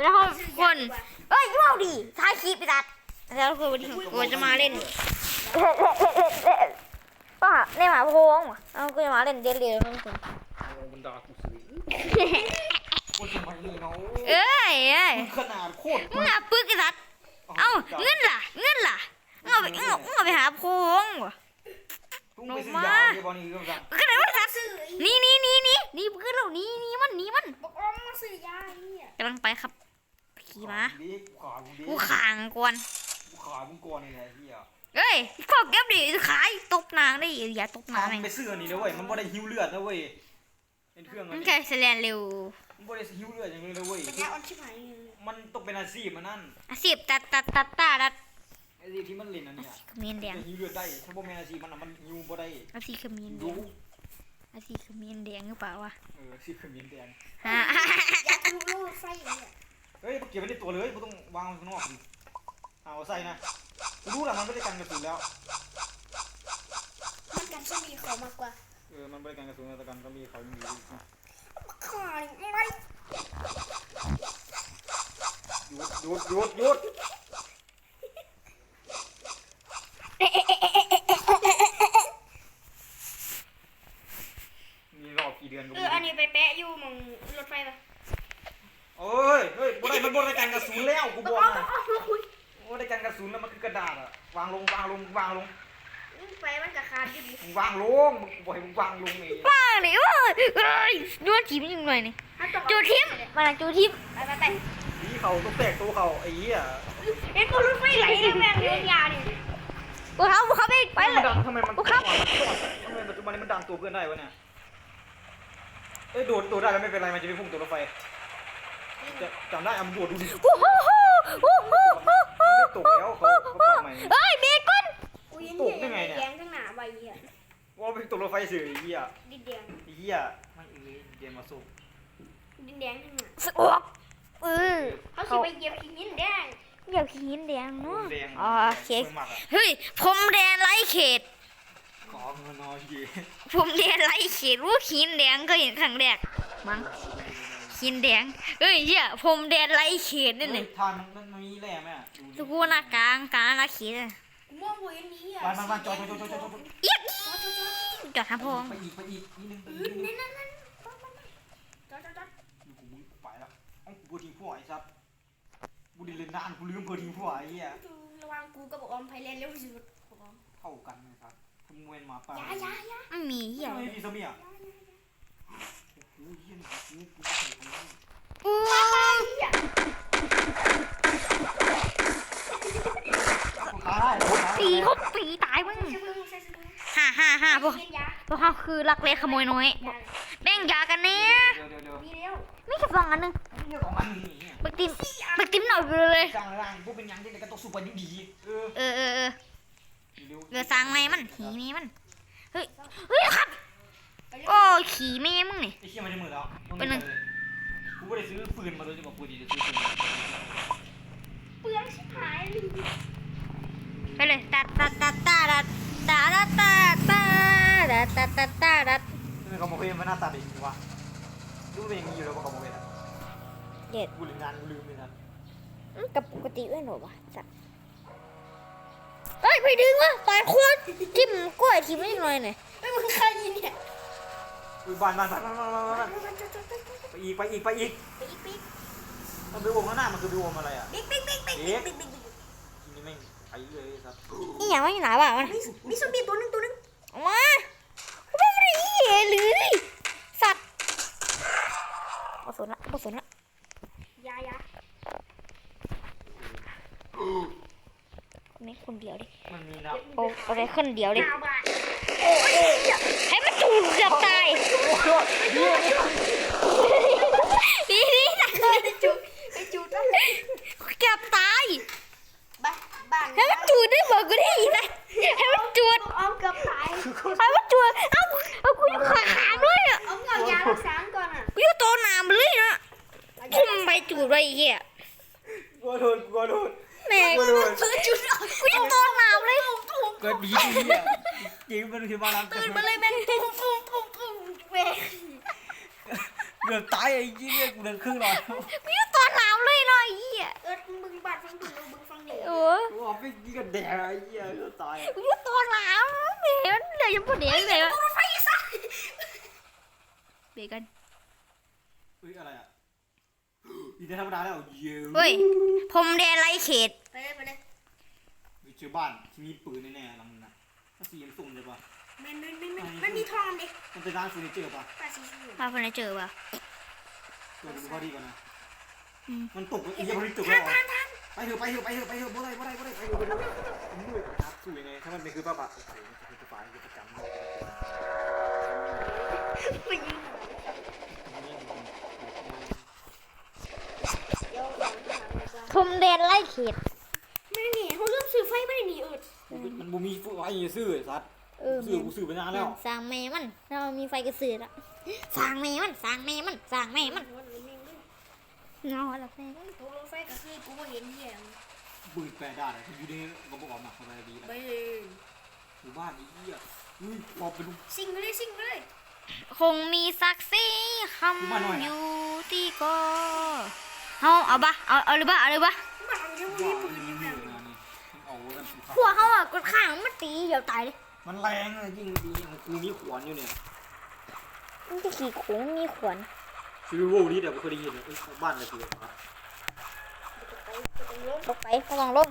แล้วทุกคนเอ้ยว้าวดิท้ายคลิปไปตัดแล้วคือวันนี้กูจะมาเล่นก็เล่นหมาโพงเอากูจะมาเล่นเดลิแล้วทุกคนมันด่ากูสิกูทำไมนี่เนาะเอ้ยเอ้ยมึงขนาดโคตรมึงเอาปึ๊กไอ้สัตว์เอ้าเงินล่ะเงินล่ะมึงเอาไปมึงเอามึงเอาไปหาโพงวะมึงไปซื้อยาที่บอลนี่ก็สั่งก็ไหนว่าสัตว์นี่นี่นี่นี่นี่คือเรานี่นี่มันนี่มันบอกออมมาซื้อยาเนี่ยกำลังไปครับ ขี่มาดิกูขามึงดิกูขางกวนกูขามึงก่อนนี่แหละเฮียเอ้ยพวกเก็บดิขายตบนางได้อย่าตบนางทำไปซื้ออันนี้นะเว้ยมันบ่ได้หิวเลือดนะเว้ยเป็นเครื่องอัมันนนี้แค่แสดงเร็วมันบ่ได้หิวเลือดอย่างนี้นะเว้ยเป็นยาอ่อนชิบหายเลยมันต้องเป็นอาชีพมันนั่นอาชีพตัดตัดตัดตาตัดอาชีพที่มันเล่นอันเนี้ยขมิ้นแดงจะหิวเลือดได้ถ้าบ่แม่นอาชีพมันน่ะมันหิวบ่ได้อาชีพขมิ้นแดดูงอาชีพขมิ้นแดงหรือเปล่าวะเอออาชีพขมิ้นแดงฮะยาทะลุโลกไส้อย่างเนี่ย เฮ้ยเก็บไว้ในตัวเลยกูต้องวางไว้ข้างนอกดิเอาใส่นะกูรู้แหละมันไม่ได้กันกระสุนแล้ว มันกันช่มีเขามากกว่าเออ มันบริการกระสุนแต่กันก็มีเขาอยู่ขายอะไรหยุดหยุดหยุดหยุดมีรอบกี่เดือนก็ เอ ไม่ ออัน รู้ นี้ไปแปะอยู่มองรถไฟปะ เอ้ย เฮ้ยบริมันบริการกระสุนแล้วกู ต้ บ อง อก เอา นะ ต้องเอาแล้วคุย บริการกระสุนแล้วมันคือกระดาษอะวางลงวางลงวางลง ไปมันจะขาดอยู่ดิ มึง วางลงมึงบอกให้มึงวางลงเองว่างเลยเว้ยเอ้ยนวดทีมยังหน่อยนี่อะต้องจูทิมมาจูทิมไปไปไปนี่เขาต้องแตกตัวเขาไอ้เหี้ยเอ็นกูรถไฟไหลเลยแม่งเรื่องยาดิกูเขากูเขาไปไปเลมันยดังทำไมมันกูครับทำไมปัจจุบันนี้มันดังตัวเพื่อนได้วะเนี่ยเอ้ยโดดโดดได้แล้วไม่เป็นไรมันจะไม่พุ่งตัวรถไฟจะจำได้อะมึงโดดดูดิโอ้โหโอ้โหโอ้โห ไฟเสื่อไอ้เหี้ยดินแดงไอ้เหี้ยไม่เอ้ยเดนมาส่งดินแดงทั้งหนาสออกเออเขาสิไปเหยียบหินแดงเดี๋ยวขีนแดงเนาะแดงอ๋อโอเคไม่มักอะเฮ้ยผมแดงไร้เขต ขอเงินน้อยดีผมแดงไร้เขตรู้ขีนแดงก็เห็นครั้งแรกมั้งขีนแดงเอ้ยเหี้ยผมแดงไร้เขตนี่เฮ้นี่ยทานมันมันมีแร่ไหมอะดูดิทุกคนนะกลางกลางนะขีดอะกูมองกูยันนี้อะบ้านบ้านบ้านจอดจอดจอดจอดจอดจอดเอี๊ยด จอด ครับผมไปอีกไปอีกนิดนึงไปอีกมนิดนึงจอดจอดจอดอยู่กูมึงไปแล้วเอ้ากูทิ้งพวกไอ้ซับกูดิเล่นนานกูลืมเบอร์ทิ้งพวกไอ้เหี้ยระวังกูกับบอกออมไพเรนเร็วที่สุดเท่ากันนะครับคุณมวยหมาป่ายายายาไม่มีเหี้ยไม่มีสมีอะโอ้โหเหี้ยนี่กูไม่เคยทำเลยอู้กูตายกูตาย ตีเขาตีตายมึงใช่มึงใช่ใช่ฮ่าฮ่าฮ่าพวกเยนยาพวกเขาคือลักเล็กขโมยน้อยแบ่งยากันเนี่ยเดี๋ยวเดี๋ยวเดี๋ยวมีเร็วไม่แค่ฟังอันหนึงเรื่องของมันนี่บักติมบักติมหน่อยไปเลยกลางล่างกูเป็นยังที่ไหนก็ต้องสู้ไปดีดีเออเออเออเออเร็วเรือสร้างไงมันขี่แม่มันเฮ้ยเฮ้ยครับโอ้ขี่แม่มึงนี่ไอ้เชี่ยมันจะมือแล้วเป็นหนึ่งกูไม่ได้ซื้อปืนมาโดยเฉพาะปืนดีจะซื้อปืนเปลืองชิบหายเลย ไปเลยตัดตัดตัดตัดตัดตัดตัดตัดตัดตัดตัดตัดตัดนี่เขาบอกเฮ้ยมันหน้าตาเป็นยังไงวะรู้เป็นอย่างนี้อยู่แล้วว่าเขาบอกเฮ้ยเด็ดกูลืมงานกูลืมเลยนะกับปกติไม่หรอวะสัตว์เฮ้ยไปดึงวะตายคนทิมกล้วยทิมไม่หน่อยหน่อยเฮ้ยมึงใครเนี่ยอุ้ยบ้านบ้านบ้านบ้านบ้านบ้านบ้านไปอีกไปอีกไปอีกปิ๊กปิ๊กมันไปวงข้างหน้ามันคือไปวงอะไรอะปิ๊กปิ๊กปิ๊กปิ๊กปิ๊กปิ๊ก ไปเลยครับนี่อย่างไม่หนาบ่าวะมีมีซอมบี้ตัวนึงตัวนึงออกมากูไม่ได้เหี้ยหรือดิสัตว์บอสนละบอสนละยายาคนนี้คนเดียวดิมันมีนะโอ้อะไรคนเดียวดิห้าบาทให้มันจูดเกือบตายเดี๋ยวเดี๋ยวนี่นี่นะ ไปจูไปจูต้องเกือบตาย บ้านบ้านให้มันจูดได้บอกกูได้ยินไหมให้มันจูดอ้อมเกือบตายให้มันจูดเอ้าเอากูอยู่ขาขาด้วยอะอ้อมเงายารักษาก่อนอะกูอยู่ตัวหนามเลยนะคุมไปจูดไว้ไอ้เหี้ยกลัวโดนกลัวโดนแม่งกลัวโดนตื่นจุดกูอยู่ตัวหนามเลยเกิดดีดีอะจริงมันคือมาลังตื่นมาเลยแม่งตุ้มตุ้มตุ้มตุ้มเว้ยเกือบตายไอ้ยี่เนี่ยกูเดินครึ่งหลอด อ้กูเอาไปกินกันแดดไอ้เหี้ยก็ตายอะยตัวหลามเบนเลยยังพอดีเลยวะรถไฟซะเบกันเฮ้ยอะไรอะอีเดนธรรมดาแล้วเย้เฮ้ยพรมแดนไรเขตไปเลยไปเลยไปเจอบ้านที่มีปืนแน่ๆหลังนั้นนะถ้าสีมันสุ่มเลยปะมันมันมันมันมันมีทองดิมันเป็นร้านเฟอร์นิเจอร์ปะป้าสีชมพูมาคนไหนเจอปะตัวดูพอดีก่อนนะ อืม มันตกไอ้เหี้ยมันตกทัแล้วนเหรอทันทัน ไปเถอะไปเถอะไปเถอะไปเถอะบ่ได้บ่ได้บ่ได้ไปเถอะไปเถอะผมด้วยครับสู้ยังไงถ้ามันเป็นคือป้าปะโอ้โหมันจะตายจะประจำเลยไปยิงเดี๋ยวหลังหลังเลยจ้ะพรมแดนไรเขตไม่หนีเขาเริ่มซื้อไฟไม่ได้หนีเอิร์ดมันบ่มีไฟซื้อไอ้สัตว์เออซื้อกูซื้อไปนานแล้วสร้างแม่มันเรามีไฟกระสือละสร้างแม่มันสร้างแม่มันสร้างแม่มันมันมันมีด้วย เงาอะไรแม่ตัวรถไฟก็คือกูว่าเห็นเหี้ยปืนแปลได้เลยอยู่ในกระบอกออกมาทำอะไรดีไปนะเลยหมู่บ้านนี้เหี้ยอุ้ยพอไปดูซิ่งไปเลยซิ่งไปเลยคงมีศักดิ์ศรีคำอยู่ที่ก็เอาเอาปะเอาเอาเลยปะเอาเลยปะบ้านยังว่ามีปืมันนมียังเยไงอะนะนี่มันเอากันสุดพวกเขาอะกดข้างมันตีเดี๋ยวตายเลยมันแรงอะยิงดีกูมีขวานอยู่เนี่ยมันจะขี่โค้งมีขวน ซีวิโวนี่เดี๋ยวกูเคยได้ยินเลยเอ้ยบ้านอะไรคือครับลงไปกำลังลง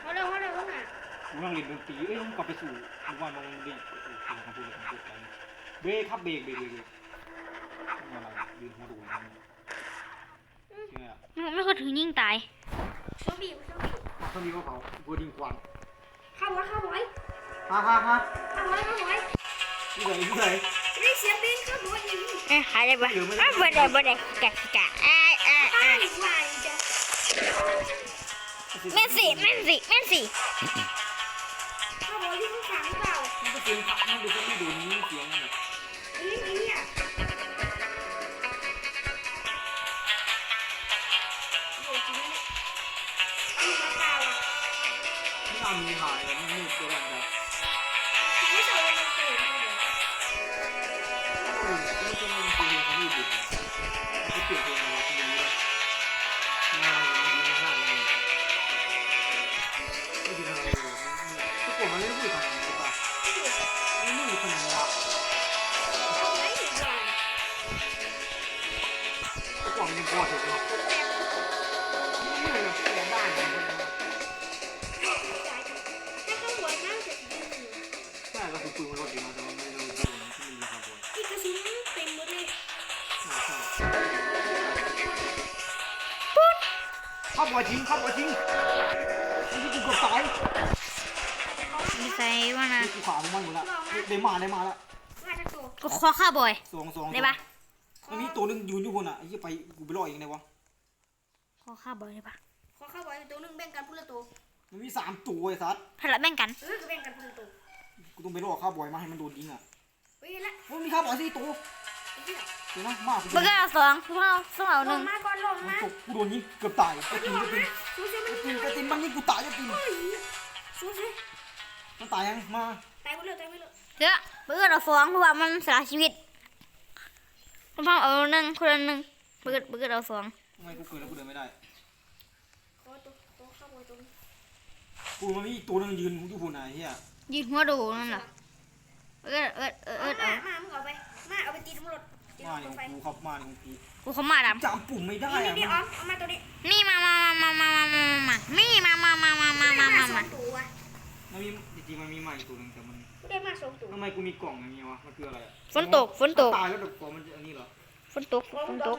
เขาเร็วเขาเร็วเขาหนากูนั่งเล่นดนตรีเอ้ยมึงกลับไปสู่หมู่บ้านมึงดิเออคำพูดคำพูดไปเบรกครับเบรกเบรกเบรกเบรกอะไรยืนหัวดูนั่นเนี่ยไม่เคยถึงยิงตายชอบบีบชอบบีบเขามีว่าเขาบัวดิงควันข้าวไว้ข้าวไว้ฮ่าฮ่าฮ่าข้าวไว้ข้าวไว้ที่ไหนที่ไหนได้ เสียงบินข้าวไว้ยิงเอ้ยหายได้ปะอะบ่ได้บ่ได้กะกะอ่าอ่าตาอ่ายวายจ้ะแม่นสิแม่นสิแม่นสิข้าวไว้ที่ข้างเปล่า มันก็เสียงขับมันดูก็ไม่ดูนี่เสียงมันอะ บ่อยสองสองได้ปะมันมีตัวนึงยืนอยู่บนอะไอ้ยี่ไปกูไปรออีกไงวะคอข้าบ่อยได้ปะขอข้าวไว้ตัวนึงแบ่งกันพูดละตัวมันมีสามตัวไอ้สัสถ้าเราแบ่งกันเออก็แบ่งกันพูดละตัวกูต้องไปรอข้าวบอยมาให้มันโดนยิงอะเฮ้ยละโอ้มีข้าวบอยสี่ตัวไอ้เหี้ยเดี๋ยวนะมากูเบอร์เกอร์เอาสองพวกเราสองเอาหลนึ่งงมาก่อนลงมันมาตกกูโดนยิงเกือบตายไอ้ตินลไอ้งตินมาสู้เสียมันไอ้ตินไอ้ตินมันยิงกูตายไอ้ตินเฮ้ยสู้เสียมันตายยังมาตายหมดเลยตายหมดเลยเถอะเบอร์เกอร์เอาสองเพราะว่ามันสละชีวิต คุณพ่อเอาหนึ่งคนละหนึ่งเบอร์เกอร์เบอร์เกอร์เอาสองทำไมกูเกิดแล้วกูเดินไม่ได้ขอตัวตัวข้าวไว้ตรงนี้กูมันมีอีกตัวนึงยืนอยู่บนไหนเฮียยืนหัวดูนั่นแหละเบอร์เกอร์เอิดเอิดเอาเอิดมาเอามามึงเอาไป มาเอาไปตีตำรวจตีมาตำรเนี่วยจไฟกูขับมาเนี่ยกูกูเขามาดำจำปุ่มไม่ได้นี่อะนี่อ๋อเอามาตัวนี้นี่มามามามามามามามีมามามามามามามาสอมางตัวมันมีจริงๆมันมีใหม่ตัวนึงแต่มันกู ได้มาสองตัวทำไมกูมีกล่องอย่างนี้วะ มันคืออะไรอะฝนตกฝนตกตายแล้วแบบกล่องมันจะอันนี้เหรอ ฝนตก ฝนตก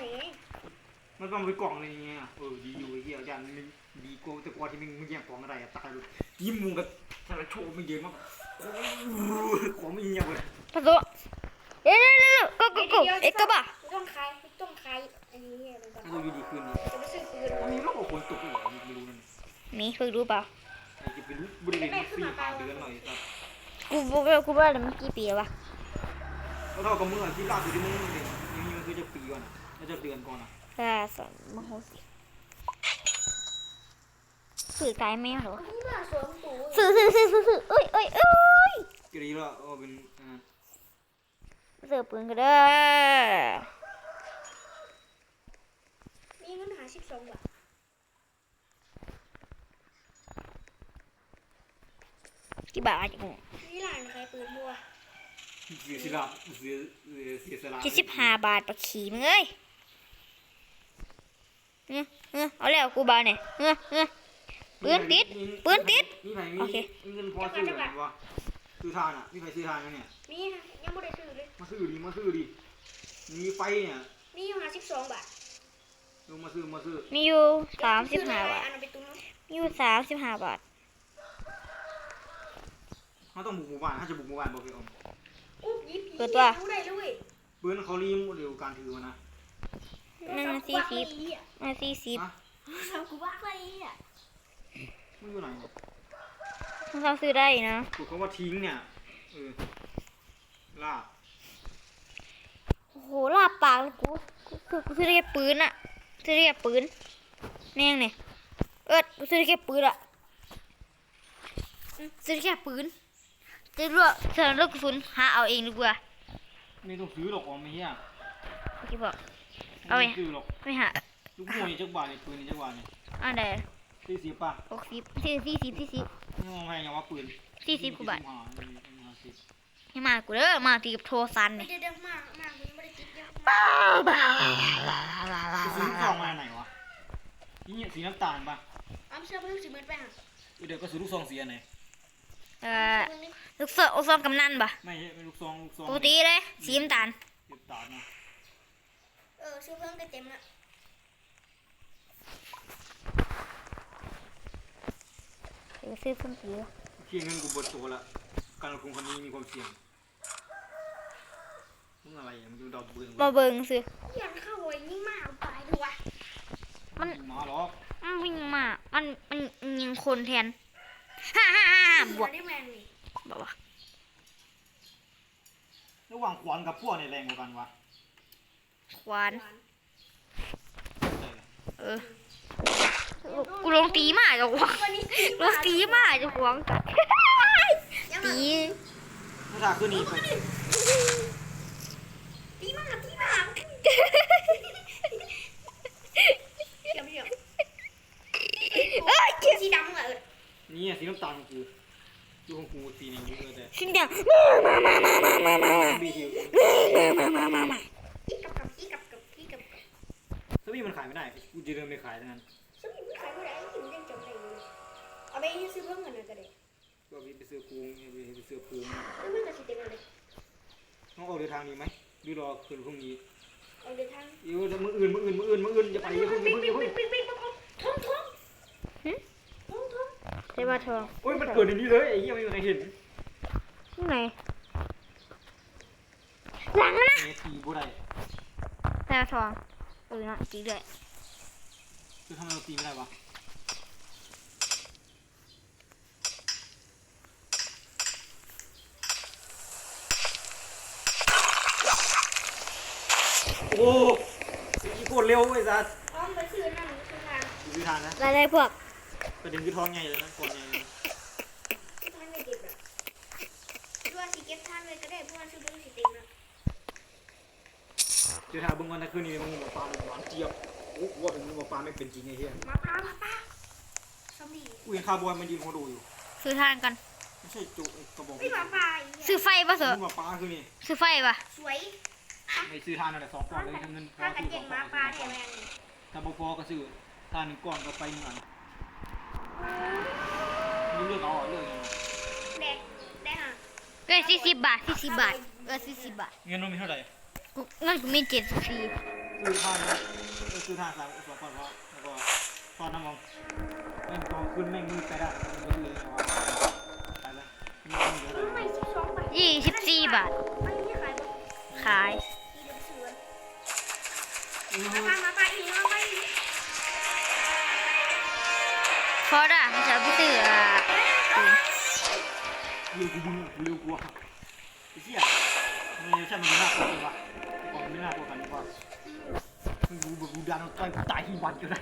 มันก็มาเป็นกล่องอะไรอย่างเงี้ย เออ ดีอยู่ไอ้เหี้ยยันมึงดีกว่าแต่กว่าที่มึงมึงแย่งกล่องอะไรอะตายเลยยิ้มมึงกับทาราโชว์มึงเยอะมากของมึงเงียบเลยพะโซเอ๊ะเร็วเร็วก็ก็ก็เอ๊ะก็บ้าต้องขายต้องขายอันนี้เลยก่อนถ้าเราอยู่ดีขึ้นนี่จะไปซื้อปืนมันมีโรคฝนตกเหรอมึงไม่รู้นั่นมีเพิ่งรู้เปล่าไอ้จะไปรู้บริเวณมันสี่ห้าเดือนหน่อยสัก กูบอกกูบอกแล้วมันกี่ปีแล้ววะก็เท่ากับเมื่อที่ล่าสุดที่มึงเด็กยังมีมันคือจะปีก่อนอะแล้วจะเดือนก่อนอะอ่าสอนมโหสิสื่อไกลแม่เหรอนี่มาสองตัวสื่อสื่อสื่อสื่อสื่อเอ้ยเอ้ยเอ้ยก็ดีแล้วเออเป็นอ่าเสือปืนก็ได้สองบาท กี่บาทอยู่นี่ร้านใครปืนบัวเสียสละเสียเสียสละเจ็ดสิบห้าบาทปะขี่มึงเอ้ยเออเออเอาแล้วกูบาเนี่ยเออเออปืนติดปืนติดมีใครมีโอเคมีเงินพอซื้อเหรอวะซื้อทานอะมีใครซื้อทานกันเนี่ยมียังไม่ได้ซื้อเลยมาซื้อดิมาซื้อดิมีไฟเนี่ยมีอยู่ห้าสิบสองบาทลงมาซื้อมาซื้อมีอยู่สามสิบห้าบาทอันนั้นไปตุ้มน้มีอยู่สามสิบห้าบาท เขาต้องบุกหมู่บ้านถ้าจะบุกหมู่บ้านบอกพี่อมำอุ๊บยิบยิบเปิดตัวรู้ได้เลยปืนเขารีมเร็วการถือมันนะนั่นน่ะสี่สิบมาสี่สิบฮะทำกูบ้าอะไรอะมึงอยู่ไหนเนี่ยมึงเขาซื้อได้นะ ถูกคำว่าทิ้งเนี่ยเออลากโอ้โหลาบปากเลยกูกูกูกูซื้อได้แค่ปืนอะซื้อได้แค่ปืนแน่งเนี่ยเอิดกูซื้อได้แค่ปืนอะอืมซื้อได้แค่ปืน จะรู้ว่าเธอเลือกกระสุนหาเอาเองดีกว่าไม่ต้องซื้อหรอกออมไม่เฮียเมื่อกี้บอกเอาไม่ไงต้องซื้อหรอกไม่หาลูกโม่นี่จักบาทเนี่ยปืนนี่จักบาทเนี่ยอันใดสี่สิบป่ะหกสิบสี่สี่สิบสี่สิบนี่มองไงยังว่าปืนสี่สิบกว่าบาทสี่สิห้ห้าสิบให้มากูเด้อมาตีกับโทรซันไม่เนี่ยได้เดิมมากมากมันไม่ได้ติดเยอะบ้าบ้าจะซื้อลูกซองมาไหนวะนี่สีน้ำตาลป่ะอ้ำเสื้อเพิ่งสิบเมตรไปห่ะเดี๋ยวก็ซื้อลูกซองสีอันไหน เอ่อลูกเสือลูกซองกำนันปะไม่ใช่เป็นลูกซองลูกซองปกติเลยสีน้ำตาลสีน้ำตาลนะเออเสื้อเพิ่งได้เต็มละเดี๋ยวซื้อเพิ่มสีเพียงเงินกูเบดตัวละการลงทุนคนนี้มีความเสี่ยงมึงอะไรอะมึงจะดอกปืนมาเบิ่งซื้อยันเข้าไว้ยิ่งมากเอาตายดูวะมันมาหรอกมันวิ่งมา มันมันมันยิงคนแทน ฮ่าฮ่าฮ่าฮ่าบวกได้แมนนี่บอกว่าระหว่างขวานกับพวกเนี่ยแรงกว่ากันวะควาน เออ กูลงตีมาจะหวงวันนี้ลงตีมาจะหวงกันยังไง ตี ถ้าถ้าขึ้นนี่ไป ตีมากตีมากเดี๋ยวเดี๋ยว เอ้ย สีดำเหรอ นี่อะ สีน้ำตาลของกูดูของกูสีนี้เยอะแต่ชิ้นเดียวมามามามามามามาบีทีมามามามาอีกับกับอีกับกับอีกับกับสบีมันขายไม่ได้กูจะเดินไปขายทั้งนั้นสมิไม่ขายไม่ได้อยู่เล่นจบได้เลยเอาไปซื้อเพิ่มเงินก็ได้ก็บีไปซื้อปูงไปซื้อปูงซื้อเพิ่มกับสิเต็มเลยต้องออกเดินทางนี้ไหมหรือรอคืนพรุ่งนี้เอาเดินทางเดี๋ยวมืออื่นมืออื่นมืออื่นมืออื่นอย่าไปอย่าเพิ่งอย่าปิ๊งเพิ่งอปิ๊ย่างเพิ่งปิ๊งปิ๊งปิ๊งทองทองทองทอง ใช่ป่ะทองโอ้ยมันเกิดในนี้เลยไอ้เหี้ยไม่มีใครเห็นที่ไหน หลังนะเมทีบ่ได้ใช่ป่ะทองเออเนาะจริงด้วยคือทำไมเราตีไม่ได้วะโอ้ยโคตรเร็วไอ้สัสอ้อมไปซื้อนั่นซื้อทางดูทานนะ อะไรพวกประเด็นคือท้องใหญ่เลยนะก่อนใหญ่เลย ซื้อทางไม่เก็บอะด้วยสิเก็บทางเลยก็ได้เพราะว่าซื้อเพิ่มสิเต็มแล้ว เดี๋ยวถามเบิ่งวันนะคืนนี้มึงหมอปลาหวานเจี๊ยบโอ้โหว่าถึงหมอปลาไม่เป็นจริงไอ้เหี้ยมาป้ามาป้าซอมบี้กูเห็นคาร์บอยมันยืนหัวดูอยู่ซื้อทานกันไม่ใช่จุกระบอกไม่มาป้าอีกซื้อไฟป่ะเสอะหมอปลาคือนี่ซื้อไฟป่ะสวยไม่ซื้อทานอะไรสองก้อนเลยเงินพอถ้ากันซื้อสเก่องงก้มาอนป้าแถวแมนถ้าบ่พอก็ซื้อทานหนึ่งก้อนก็ไปหนึ่งอันนี่เลือกเอาอะเลือกยังไงแดกแดกอะเอ้ยสี่สิบบาทสี่สิบบาทเออสี่สิบบาทเงินมันมีเท่าไหร่ กูเงินกูมีเจ็ดสิบสี่ซื้อทานนะเออซื้อทานสามสองก้อนพอแล้วก็ทอนน้ำมันแม่งกองขึ้นแม่งมืดไปได้มันเลยเอาไปแล้วมีเงินเหลือซื้อเท่าไหไม่ร่สิบสองบาทยี่สิบสี่บาท ไม่มีขายบ่ขายอีเดี๋ยวซื้ออือมาป้ามาป้าอีกมาป้าอีกพอด่ะจะไปซื้ออะปืนเร็วกูดึงเร็วกว่าไอ้เหี้ยไม่ใช่มันน่ากลัวจริงว่ะ ไม่น่ากลัวกันดีกว่ามึงดูแบบกูดันเอาต่อยกูตายที่วันก็ได้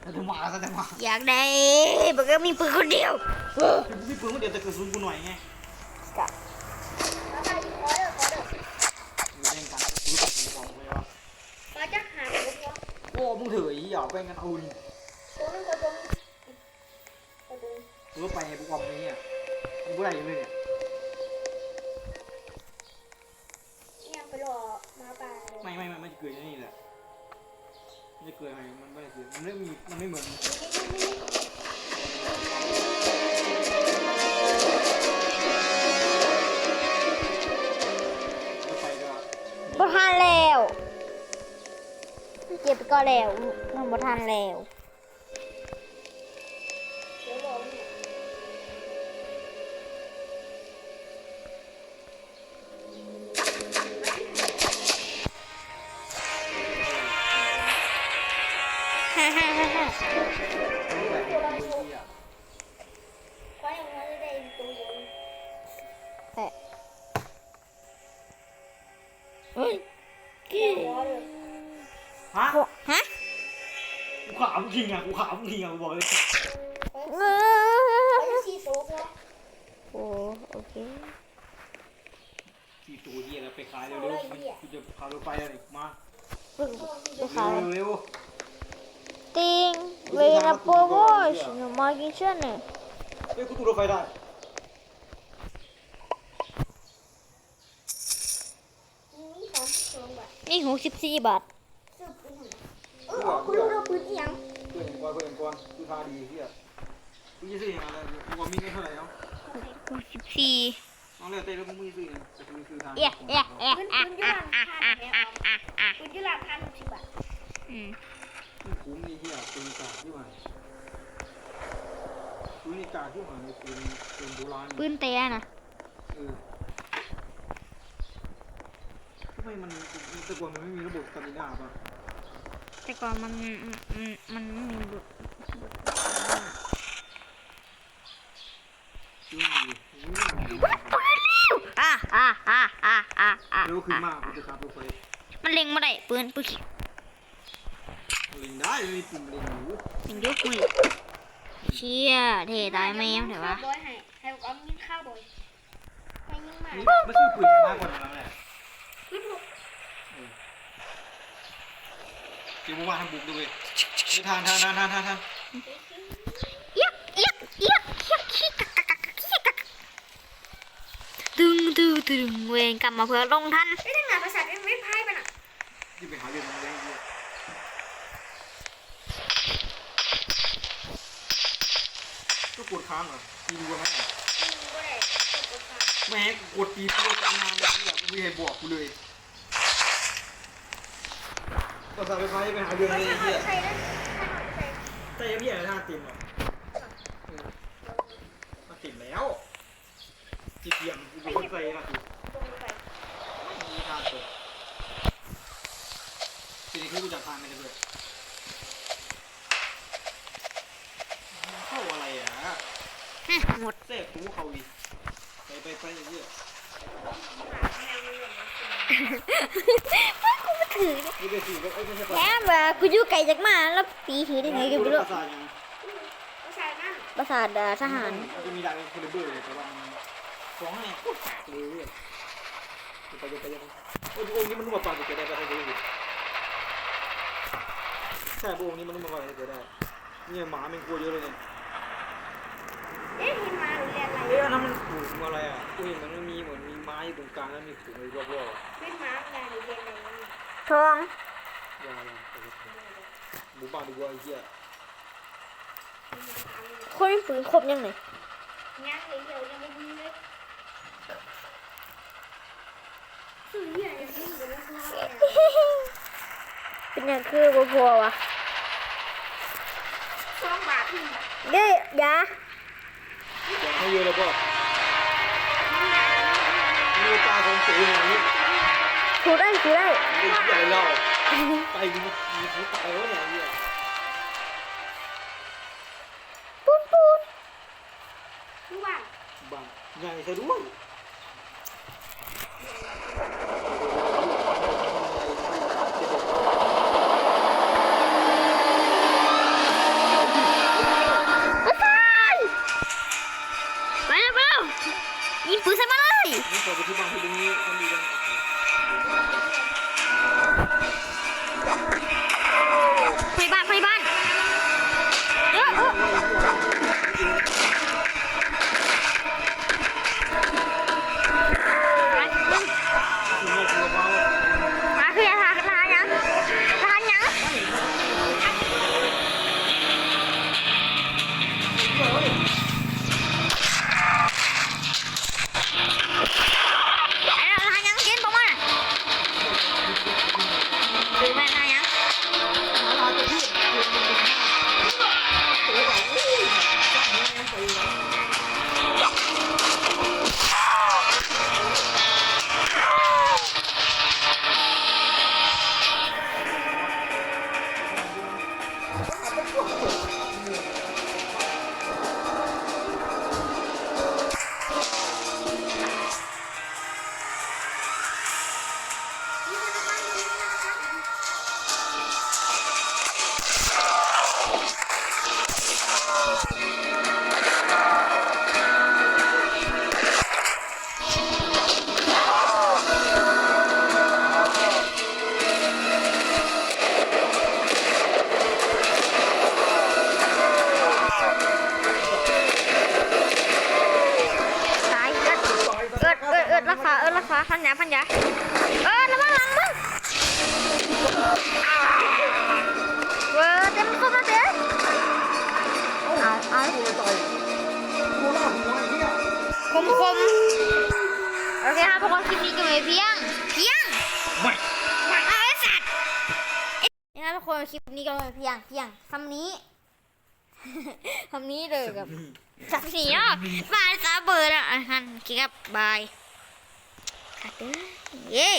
แต่จะมาก็จะมาอยากได้บอกว่ามีปืนคนเดียวกูมีปืนคนเดียวแต่กระสุนกูหน่อยไงมาป้าอีกขอเด้อขอเด้อมึงเล่นกันกูรู้สึกกูบอกเลยว่าป้าจะหาตัวพอโอ้มึงเถอะไอ้เหี้ยอย่าไปกันเอาดิตัวนึงตัวนึงตัวนึงกูก็ไปไงกูออกไปเนี่ยกูไม่ได้ยังเลยเนี่ย เกิดที่นี่แหละไม่ได้เกิดอะไรมันไม่ได้เกิดมันไม่มีมันไม่เหมือนรถไฟก็บ่ทันแล้ว เจ็บก็แล้วมันบ่ทันแล้ว เพราะยังไม่ได้ตัวเดียวเฮ้ยเดี๋ยวรอเลยฮะโอ้ฮะกูขำจริงอะกูขำจริงอะกูบอกเลยเอเขาอจะซีโซ่พอโอ้โอเคที่ตัวเฮียแล้วไปขายเร็วๆมันกูจะพารถไฟอะไรมาฝึกพ่อที่ลูจะกค้าเร็วติงเวยนะโปโวชนมากินเช่นเนี่ยๆเฮ้ยกูตู้รถไฟได้มีสองสองบาทนี่หกสิบสี่บาทซื้อปืนเออคุณรู้เราปืนยังเพื่อนก่อนเพื่อนก่อนกูทาดีเฮียกูจะซื้อยังไงเลยกูมีเงินเท่าไหร่เนาะหกสิบสี่น้องเรียกเต้แล้วมึงซื้อยังจะซื้อซื้อทางเอ๊ะเอ๊ะเอ๊ะปืนอะปืนยุอะราอะพันอะเนี่ยอะอะอะปืนยุราพันหกสิบบาท อืม คุ้มนี่เฮียปืนกาดที่มันปืนนี่กาดที่มันในปืนปืนโบราณปืนเตะนะเออทำไมมันแต่ก่อนมันไม่มีระบบสตามิน่าป่ะแต่ก่อนมันมันมันไม่มีบุปืนมีปืนมีอะอะอะอะอะอะเร็วขึ้นมากกูจะขับรถไฟมันเล็งมาได้ปืนปืน เล่นได้เลยปุ่มเล่นอยู่ยิงยกมือเชี่ยเท่ตายแม่งเถอะวะบอยให้ให้บอกว่ามีข้าวบอยให้ยิ่งมากนี่ไม่ใช่ปืนมากกว่านั้นแหละไม่ถูกเกี่ยวว่าทำบุกด้วยทานทานทานทานทานทานเอียกเอียกเอียกเอียกขี้กักกักกักขี้กักตึงตึงตึงเวรกลับมาเพื่อลงทันไม่ได้งานภาษาไม่ไม่พายไปน่ะที่ไปหาเรื่องมันได้เยอะ ก็กดค้างเหรอตีดูไหมอืมก็ได้กดกดค่ะแม่กดตีตัวตั้งนานเลยแบบไม่ให้บอกกูเลยก็สายไฟฟ้าไปหาเรื่องไม่เลยใช่ไอ้หอเหี้ยใช่นะใช่แต่ยังพี่อะไรท่าเต็มอะมาเต็มแล้วจีเทียมกูบอกว่าใส่นะกูตรงไปมีทางเปิดทีนี้คือกูจะทางไม่ได้เลยเข้าอะไรอะ ฮึ หมดเสพกูเขาอีกไปไปไปอย่างเงี้ยกูมาถือเนี่ยนี่เป็นสี่ก็ไม่ใช่ปะแถมว่ากูอยู่ไกลจากมาแล้วตีถือได้ไงก็ไม่รู้ภาษายังผู้ชายนั่นภาษาททหารมันจะมีดังคนละเบอร์เลยแต่ว่ามันฟ้องให้โคตรแสบเลยเว้ยไปไปไปยังโอ้ยองค์นี้มันนุ่มกว่าปากกูจะได้ไปได้เลยใช่องค์นี้มันนุ่มกว่าปากกูจะได้เนี่ยหมาแม่งกลัวเยอะเลยเนี่ย เอ๊ะมีมาหรือเรียนอะไรเอ๊ะอันนั้นมันผูกอะไรอะกูเห็นมันมีเหมือนมีไม้อยู่ตรงกลางแล้วมีผูกเลยรอบๆอะเป็นม้างานหรือเรียนอะไรนี่ทองยาวๆหมู่บ้านดูว่าไอ้เหี้ยคนมีปืนครบยังไงงานเลยเดียวยังไม่มีเลยสื่อใหญ่ยังไม่มีเลยนะเป็นอย่างคือบัวบัววะสองบาทที่เด้ยยาอยา กให้เยอะเลยป่ะมีตาของสีอย่างนี้ถูได้ถูได้เป็นใหญ่เราไปมีมีผู้ตายวะเนี่ยเหี้ยปูนปูนทุกวันบ้านใหญ่ซะด้วย นี่พ ยาพันยาเออระวังหลังมึงเว้ยเต็มครบแล้วเด้เอาเอาเลยต่อยกูล่าหัวไอ้เหี้ยคมคมโอเคครับทุกคนคลิปนี้จบไปเพียง เพียงไม่เอาไอ้สัตว์นี่นะทุกคนคลิปนี้ก็เพียงเพียงคำนี้คำนี้เลยกับสักสีเนาะบายสาเบอร์นะอะฮันคครับบาย ขาดเด้